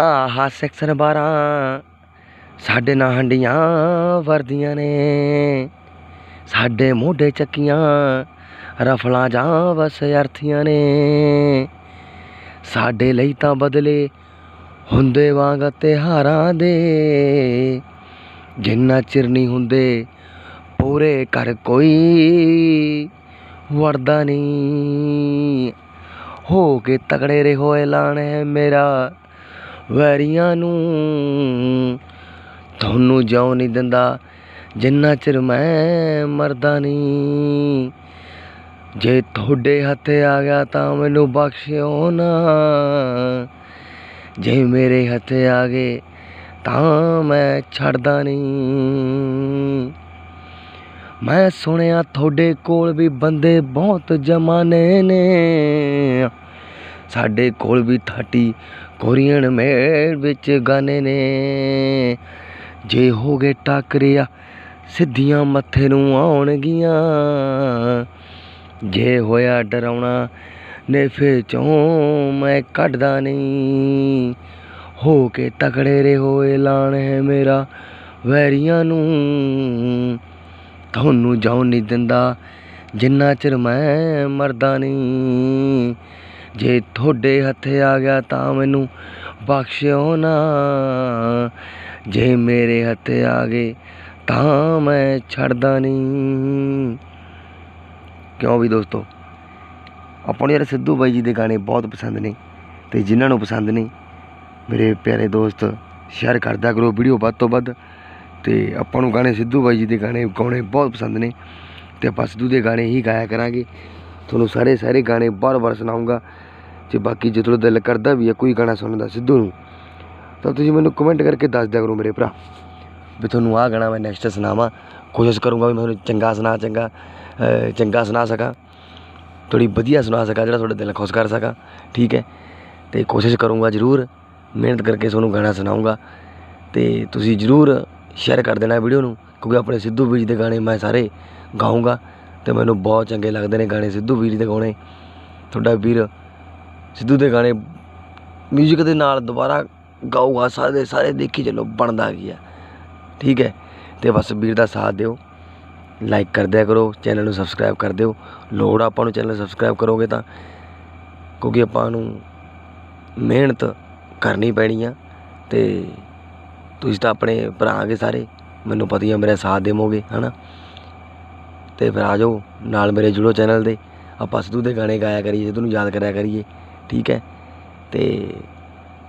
ਆਹਾ ਸੈਕਸ਼ਨ 12 ਸਾਡੇ ਨਾਲ ਹੰਡੀਆਂ ਵਰਦੀਆਂ ਨੇ। ਸਾਡੇ ਮੋਢੇ ਚੱਕੀਆਂ ਰਫਲਾਂ ਜਾਂ ਵਸ ਅਰਥੀਆਂ ਨੇ। ਸਾਡੇ ਲਈ ਤਾਂ ਬਦਲੇ ਹੁੰਦੇ ਵਾਂਗ ਤਿਉਹਾਰਾਂ ਦੇ। ਜਿੰਨਾ ਚਿਰ ਨਹੀਂ ਹੁੰਦੇ ਪੂਰੇ ਕਰ ਕੋਈ ਵਰਦਾ ਨਹੀਂ। ਹੋ ਕੇ ਤਕੜੇ ਰਹੋ ਐਲਾਨ ਹੈ ਮੇਰਾ। ਵੈਰੀਆਂ ਨੂੰ। ਤੁਹਾਨੂੰ ਜਿਉਂ ਨਹੀਂ ਦਿੰਦਾ, ਜਿੰਨਾ ਚਿਰ ਮੈਂ ਮਰਦਾ ਨਹੀਂ। ਜੇ ਤੁਹਾਡੇ ਹੱਥੇ ਆ ਗਿਆ ਤਾਂ ਮੈਨੂੰ ਬਖਸ਼ਿਓ ਨਾ। ਜੇ ਮੇਰੇ ਹੱਥੇ ਆ ਗਏ ਤਾਂ ਮੈਂ ਛੱਡਦਾ ਨਹੀਂ। ਮੈਂ ਸੁਣਿਆ ਤੁਹਾਡੇ ਕੋਲ ਵੀ ਬੰਦੇ ਬਹੁਤ ਜਮਾਨੇ ਨੇ। ਸਾਡੇ ਕੋਲ ਵੀ ਥਾਟੀ ਕੋਰੀਅਨ ਮੇਲ ਵਿੱਚ ਗਾਣੇ ਨੇ। ਜੇ ਹੋ ਗਏ ਟੱਕਰਿਆ, ਸਿੱਧੀਆਂ ਮੱਥੇ ਨੂੰ ਆਉਣਗੀਆਂ। ਜੇ ਹੋਇਆ ਡਰਾਉਣਾ, ਨੇਫੇ ਚੋਂ ਮੈਂ ਕੱਢਦਾ ਨਹੀਂ। ਹੋ ਕੇ ਤਕੜੇ ਰਹੋ ਐਲਾਨ ਹੈ ਮੇਰਾ ਵੈਰੀਆਂ ਨੂੰ। ਤੁਹਾਨੂੰ ਜਾਉਣ ਨਹੀਂ ਦਿੰਦਾ, ਜਿੰਨਾ ਚਿਰ ਮੈਂ ਮਰਦਾ ਨਹੀਂ। ਜੇ ਤੁਹਾਡੇ ਹੱਥੇ ਆ ਗਿਆ ਤਾਂ ਮੈਨੂੰ ਬਖਸ਼ਿਓ ਨਾ। ਜੇ ਮੇਰੇ ਹੱਥੇ ਆ ਗਏ ਤਾਂ ਮੈਂ ਛੱਡਦਾ ਨਹੀਂ। ਕਿਉਂ ਵੀ ਦੋਸਤੋ? ਆਪਾਂ ਨੂੰ ਯਾਰ ਸਿੱਧੂ ਬਾਈ ਜੀ ਦੇ ਗਾਣੇ ਬਹੁਤ ਪਸੰਦ ਨੇ ਤੇ ਜਿਨ੍ਹਾਂ ਨੂੰ ਪਸੰਦ ਨੇ, ਮੇਰੇ ਪਿਆਰੇ ਦੋਸਤ ਸ਼ੇਅਰ ਕਰਦਾ ਕਰੋ ਵੀਡੀਓ ਵੱਧ ਤੋਂ ਵੱਧ ਤੇ ਆਪਾਂ ਨੂੰ ਗਾਣੇ ਸਿੱਧੂ ਬਾਈ ਜੀ ਦੇ ਗਾਣੇ ਗਾਉਣੇ ਬਹੁਤ ਪਸੰਦ ਨੇ ਤੇ ਆਪਾਂ ਸਿੱਧੂ ਦੇ ਗਾਣੇ ਹੀ ਗਾਇਆ ਕਰਾਂਗੇ। ਤੁਹਾਨੂੰ ਸਾਰੇ ਸਾਰੇ ਗਾਣੇ ਬਾਰ-ਬਾਰ ਸੁਣਾਉਂਗਾ। ਜੇ ਬਾਕੀ ਜੇ ਤੁਹਾਡਾ ਦਿਲ ਕਰਦਾ ਵੀ ਹੈ ਕੋਈ ਗਾਣਾ ਸੁਣਨ ਦਾ ਸਿੱਧੂ ਨੂੰ, ਤਾਂ ਤੁਸੀਂ ਮੈਨੂੰ ਕਮੈਂਟ ਕਰਕੇ ਦੱਸ ਦਿਆ ਕਰੋ ਮੇਰੇ ਭਰਾ। ਵੀ ਤੁਹਾਨੂੰ ਆਹ ਗਾਣਾ ਮੈਂ ਨੈਕਸਟ ਸੁਣਾਵਾਂ। ਕੋਸ਼ਿਸ਼ ਕਰੂੰਗਾ ਵੀ ਮੈਂ ਤੁਹਾਨੂੰ ਚੰਗਾ ਸੁਣਾ, ਚੰਗਾ ਚੰਗਾ ਸੁਣਾ ਸਕਾਂ। ਥੋੜੀ ਵਧੀਆ ਸੁਣਾ ਸਕਾਂ ਜਿਹੜਾ ਤੁਹਾਡਾ ਦਿਲ ਖੁਸ਼ ਕਰ ਸਕਾਂ। ਠੀਕ ਹੈ? ਤੇ ਕੋਸ਼ਿਸ਼ ਕਰੂੰਗਾ ਜ਼ਰੂਰ ਮਿਹਨਤ ਕਰਕੇ ਤੁਹਾਨੂੰ ਗਾਣਾ ਸੁਣਾਉਂਗਾ। ਤੇ ਤੁਸੀਂ ਜ਼ਰੂਰ ਸ਼ੇਅਰ ਕਰ ਦੇਣਾ ਵੀਡੀਓ ਨੂੰ, ਕਿਉਂਕਿ ਆਪਣੇ ਸਿੱਧੂ ਬੀਜ ਦੇ ਗਾਣੇ ਮੈਂ ਸਾਰੇ ਗਾਉਂਗਾ। ਅਤੇ ਮੈਨੂੰ ਬਹੁਤ ਚੰਗੇ ਲੱਗਦੇ ਨੇ ਗਾਣੇ ਸਿੱਧੂ ਵੀਰ ਦੇ ਗਾਉਣੇ। ਤੁਹਾਡਾ ਵੀਰ ਸਿੱਧੂ ਦੇ ਗਾਣੇ ਮਿਊਜ਼ਿਕ ਦੇ ਨਾਲ ਦੁਬਾਰਾ ਗਾਊਗਾ, ਸਾਰੇ ਸਾਰੇ ਦੇਖੀ ਚਲੋ ਬਣਦਾ ਕੀ ਆ। ਠੀਕ ਹੈ, ਤੇ ਬਸ ਵੀਰ ਦਾ ਸਾਥ ਦਿਓ ਲਾਈਕ ਕਰ ਦਿਆ ਕਰੋ ਚੈਨਲ ਨੂੰ ਸਬਸਕ੍ਰਾਈਬ ਕਰ ਦਿਓ। ਲੋੜ ਆਪਾਂ ਨੂੰ ਚੈਨਲ ਸਬਸਕ੍ਰਾਈਬ ਕਰੋਗੇ ਤਾਂ, ਕਿਉਂਕਿ ਆਪਾਂ ਨੂੰ ਮਿਹਨਤ ਕਰਨੀ ਪੈਣੀ ਆ। ਤੇ ਤੁਸੀਂ ਤਾਂ ਆਪਣੇ ਭਰਾ ਗੇ ਸਾਰੇ, ਮੈਨੂੰ ਪਤਾ ਹੀ ਆ, ਮੇਰਾ ਸਾਥ ਦੇਵੋਗੇ, ਹਨਾ? ਅਤੇ ਫਿਰ ਆ ਜਾਓ, ਨਾਲ ਮੇਰੇ ਜੁੜੋ ਚੈਨਲ ਦੇ ਆਪਾਂ ਸਿੱਧੂ ਦੇ ਗਾਣੇ ਗਾਇਆ ਕਰੀਏ, ਸਿੱਧੂ ਨੂੰ ਯਾਦ ਕਰਿਆ ਕਰੀਏ, ਠੀਕ ਹੈ? ਅਤੇ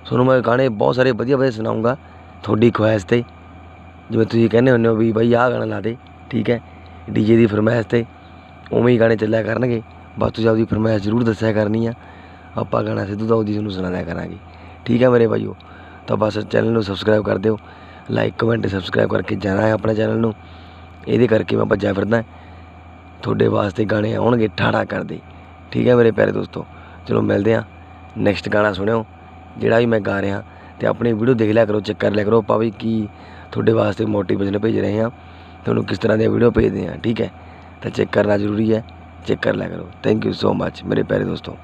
ਤੁਹਾਨੂੰ ਮੈਂ ਗਾਣੇ ਬਹੁਤ ਸਾਰੇ ਵਧੀਆ ਵਧੀਆ ਸੁਣਾਉਂਗਾ ਤੁਹਾਡੀ ਖੁਆਇਸ਼ ਤੇ। ਜਿਵੇਂ ਤੁਸੀਂ ਕਹਿੰਦੇ ਹੁੰਦੇ ਹੋ ਵੀ ਬਾਈ ਆਹ ਗਾਣਾ ਲਾ ਦੇ, ਠੀਕ ਹੈ? ਡੀਜੇ ਦੀ ਫਰਮਾਇਸ਼ ਤੇ ਉਵੇਂ ਹੀ ਗਾਣੇ ਚੱਲਿਆ ਕਰਨਗੇ। ਬਸ ਤੁਸੀਂ ਆਪਦੀ ਫਰਮਾਇਸ਼ ਜ਼ਰੂਰ ਦੱਸਿਆ ਕਰਨੀ ਆ। ਆਪਾਂ ਗਾਣਾ ਸਿੱਧੂ ਦਾ ਉਹਦੀ ਤੁਹਾਨੂੰ ਸੁਣਾਇਆ ਕਰਾਂਗੇ। ਠੀਕ ਹੈ ਮੇਰੇ ਭਾਈਓ? ਤਾਂ ਬਸ ਚੈਨਲ ਨੂੰ ਸਬਸਕ੍ਰਾਈਬ ਕਰ ਦਿਓ। ਲਾਈਕ ਕਮੈਂਟ ਸਬਸਕ੍ਰਾਈਬ ਕਰਕੇ ਜਾਣਾ ਹੈ ਆਪਣੇ ਚੈਨਲ ਨੂੰ। ਇਹਦੇ ਕਰਕੇ ਮੈਂ ਭੱਜਿਆ ਫਿਰਦਾ। ਤੁਹਾਡੇ ਵਾਸਤੇ ਗਾਣੇ ਆਉਣਗੇ, ਠਾੜਾ ਕਰਦੇ। ਠੀਕ ਹੈ ਮੇਰੇ ਪਿਆਰੇ ਦੋਸਤੋ? ਚਲੋ ਮਿਲਦੇ ਆ ਨੈਕਸਟ ਗਾਣਾ ਸੁਣਿਓ, ਜਿਹੜਾ ਵੀ ਮੈਂ ਗਾ ਰਿਹਾ, ਤੇ ਆਪਣੀ ਵੀਡੀਓ ਦੇਖ ਲਿਆ ਕਰੋ ਚੈੱਕ ਕਰ ਲਿਆ ਕਰੋ, ਆਪਾਂ ਵੀ ਕੀ ਤੁਹਾਡੇ ਵਾਸਤੇ ਮੋਟੀਵੇਸ਼ਨ ਭੇਜ ਰਹੇ ਹਾਂ। ਤੁਹਾਨੂੰ ਕਿਸ ਤਰ੍ਹਾਂ ਦੀਆਂ ਵੀਡੀਓ ਭੇਜਦੇ ਹਾਂ, ਠੀਕ ਹੈ? ਤਾਂ ਚੈੱਕ ਕਰਨਾ ਜ਼ਰੂਰੀ ਹੈ ਚੈੱਕ ਕਰ ਲਿਆ ਕਰੋ। ਥੈਂਕ ਯੂ ਸੋ ਮੱਚ ਮੇਰੇ ਪਿਆਰੇ ਦੋਸਤੋ।